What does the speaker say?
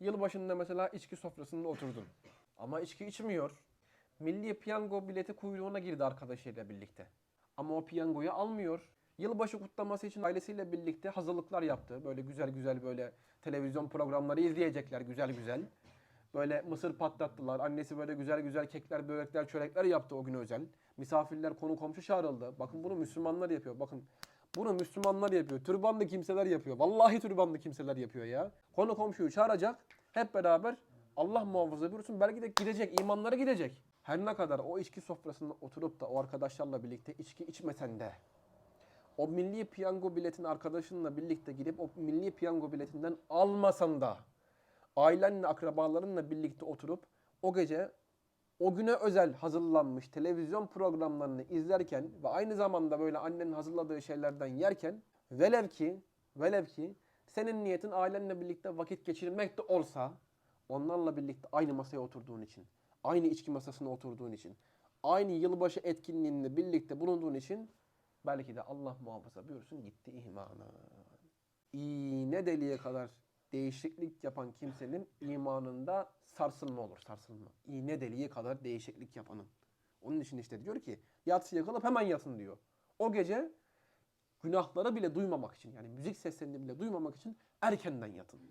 Yılbaşında mesela içki sofrasında oturdun. Ama içki içmiyor. Milli piyango bileti kuyruğuna girdi arkadaşıyla birlikte. Ama o piyangoyu almıyor. Yılbaşı kutlaması için ailesiyle birlikte hazırlıklar yaptı. Böyle güzel güzel böyle televizyon programları izleyecekler güzel güzel. Böyle mısır patlattılar. Annesi böyle güzel güzel kekler, börekler, çörekler yaptı o gün özel. Misafirler, konu komşu çağrıldı. Bakın bunu Müslümanlar yapıyor. Bakın bunu Müslümanlar yapıyor. Türbanlı kimseler yapıyor. Vallahi türbanlı kimseler yapıyor ya. Konu komşuyu çağıracak. Hep beraber Allah muhafaza buyursun. Belki de gidecek. imanları gidecek. Her ne kadar o içki sofrasında oturup da o arkadaşlarla birlikte içki içmesen de o milli piyango biletini arkadaşınla birlikte gidip o milli piyango biletinden almasan da ailenle akrabalarınla birlikte oturup o gece o güne özel hazırlanmış televizyon programlarını izlerken ve aynı zamanda böyle annenin hazırladığı şeylerden yerken velev ki velev ki senin niyetin ailenle birlikte vakit geçirmek de olsa onlarla birlikte aynı masaya oturduğun için, aynı içki masasına oturduğun için, aynı yılbaşı etkinliğinde birlikte bulunduğun için belki de Allah muhafaza buyursun gitti imanı. İğne deliğe kadar değişiklik yapan kimsenin imanında sarsılma olur, sarsılma. İğne deliğe kadar değişiklik yapanın. Onun için işte diyor ki yatsıya kalıp hemen yatın diyor. O gece günahları bile duymamak için yani müzik seslerini bile duymamak için erkenden yatın.